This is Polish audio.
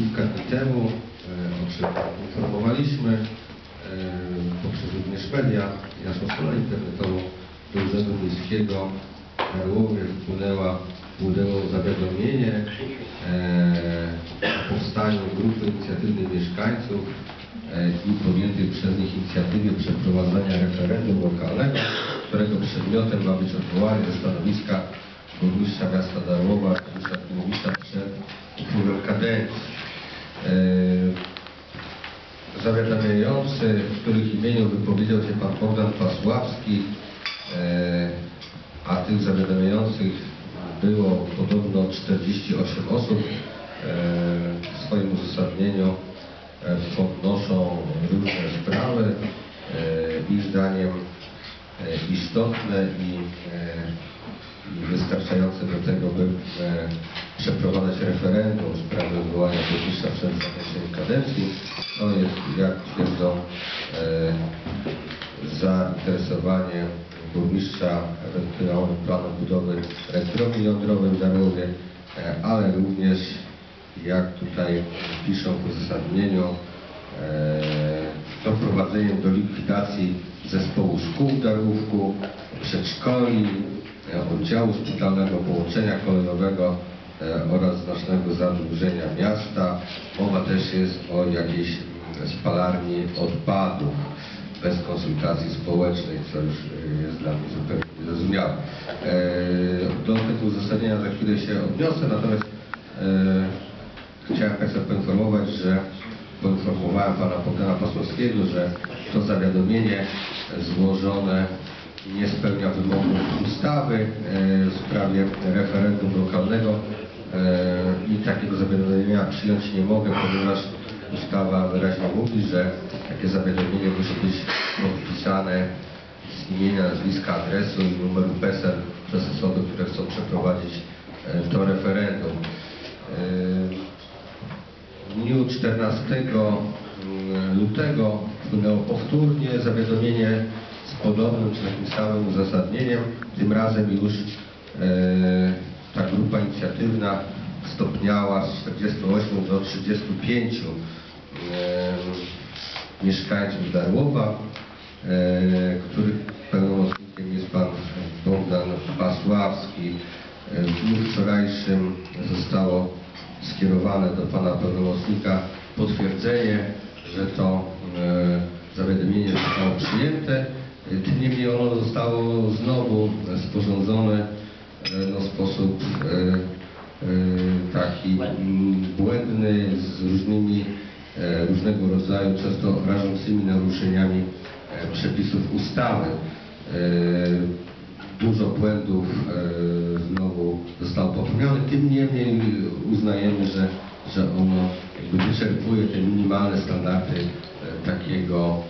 kilka dni temu, e, o czym informowaliśmy e, poprzez również media naszą stronę internetową do Urzędu Miejskiego w Karłowie wpłynęła, wpłynęło zawiadomienie e, o powstaniu grupy inicjatywnej mieszkańców i podjętej przez nich inicjatywie przeprowadzenia referendum lokalnego, którego przedmiotem ma być odwołanie ze stanowiska burmistrza miasta Darłowa, Klimowicza przed upływem kadencji. E, Zawiadamiający, w których imieniu wypowiedział się pan Bogdan Pasławski, e, a tych zawiadamiających było podobno 48 osób, e, w swoim uzasadnieniu podnoszą różne sprawy, ich zdaniem istotne i, i wystarczające do tego, by przeprowadzać referendum w sprawie odwołania burmistrza zakończeniem kadencji. To jest, jak twierdzą, e, zainteresowanie burmistrza ewentualnym planem budowy elektrowni jądrowej w Darłowie, e, ale również, jak tutaj piszą w uzasadnieniu, e, doprowadzeniem do likwidacji zespołu szkół w Darłówku, przedszkoli, oddziału szpitalnego, połączenia kolejowego oraz znacznego zadłużenia miasta. Mowa też jest o jakiejś spalarni odpadów bez konsultacji społecznej, co już e, jest dla mnie zupełnie niezrozumiałe. E, Do tego uzasadnienia za chwilę się odniosę, natomiast e, chciałem Państwa poinformować, że poinformowałem Pana Bogdana Pasłowskiego, że to zawiadomienie złożone nie spełnia wymogów ustawy e, w sprawie referendum lokalnego e, i takiego zawiadomienia przyjąć nie mogę, ponieważ ustawa wyraźnie mówi, że takie zawiadomienie musi być podpisane z imienia, nazwiska, adresu i numeru PESEL przez osoby, które chcą przeprowadzić e, to referendum. E, w dniu 14 lutego wpłynęło powtórnie zawiadomienie z podobnym czy takim samym uzasadnieniem. Tym razem już e, ta grupa inicjatywna stopniała z 48 do 35 e, mieszkańców Darłowa, e, których pełnomocnikiem jest pan Bogdan Pasławski. W dniu wczorajszym zostało skierowane do pana pełnomocnika potwierdzenie, że to e, zawiadomienie zostało przyjęte. Tym niemniej ono zostało znowu sporządzone e, no, w sposób taki błędny z różnymi e, różnego rodzaju, często rażącymi naruszeniami e, przepisów ustawy. E, Dużo błędów znowu zostało popełnionych, tym niemniej uznajemy, że, że ono wyczerpuje te minimalne standardy takiego